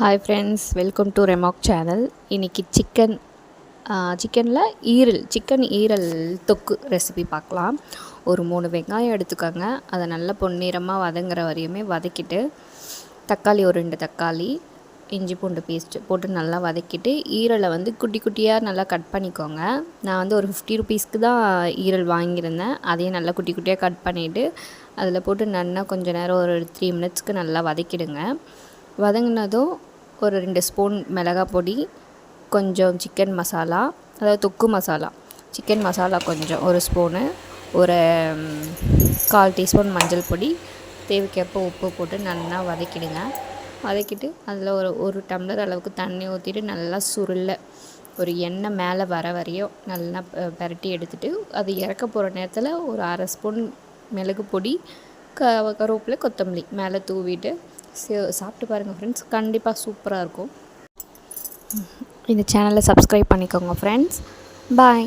Hi friends welcome to ரெமாக் channel இன்றைக்கி chicken சிக்கனில் ஈரல் சிக்கன் ஈரல் தொக்கு ரெசிபி பார்க்கலாம். ஒரு மூணு வெங்காயம் எடுத்துக்கோங்க. அதை நல்லா பொன்னிறமாக வதங்குற வரையுமே வதக்கிட்டு தக்காளி ஒரு ரெண்டு தக்காளி இஞ்சி பூண்டு பேஸ்ட்டு போட்டு நல்லா வதக்கிட்டு ஈரலை வந்து குட்டி குட்டியாக நல்லா கட் பண்ணிக்கோங்க. நான் வந்து ஒரு ஃபிஃப்டி ருபீஸ்க்கு தான் ஈரல் வாங்கியிருந்தேன். அதையும் நல்லா குட்டி குட்டியாக கட் பண்ணிவிட்டு அதில் போட்டு நல்லா கொஞ்சம் நேரம் ஒரு த்ரீ மினிட்ஸ்க்கு நல்லா வதக்கிடுங்க. வதங்கினதும் ஒரு ரெண்டு ஸ்பூன் மிளகாய் பொடி கொஞ்சம் சிக்கன் மசாலா அதாவது தொக்கு மசாலா சிக்கன் மசாலா கொஞ்சம் ஒரு ஸ்பூனு ஒரு கால் டீஸ்பூன் மஞ்சள் பொடி. தேவைக்கேற்ப உப்பு போட்டு நல்லா வதக்கிடுங்க. வதக்கிட்டு அதில் ஒரு ஒரு டம்ளர் அளவுக்கு தண்ணி ஊற்றிட்டு நல்லா சுருள ஒரு எண்ணெய் மேலே வர வரையும் நல்லா பரட்டி பிரட்டி அது இறக்க போகிற நேரத்தில் ஒரு அரை ஸ்பூன் மிளகு பொடி க கருவேப்பிலை கொத்தமல்லி மேலே தூவிட்டு சாப்பிட்டு பாருங்கள் ஃப்ரெண்ட்ஸ் கண்டிப்பாக சூப்பராக இருக்கும். இந்த சேனலை சப்ஸ்கிரைப் பண்ணிக்கோங்க ஃப்ரெண்ட்ஸ் பாய்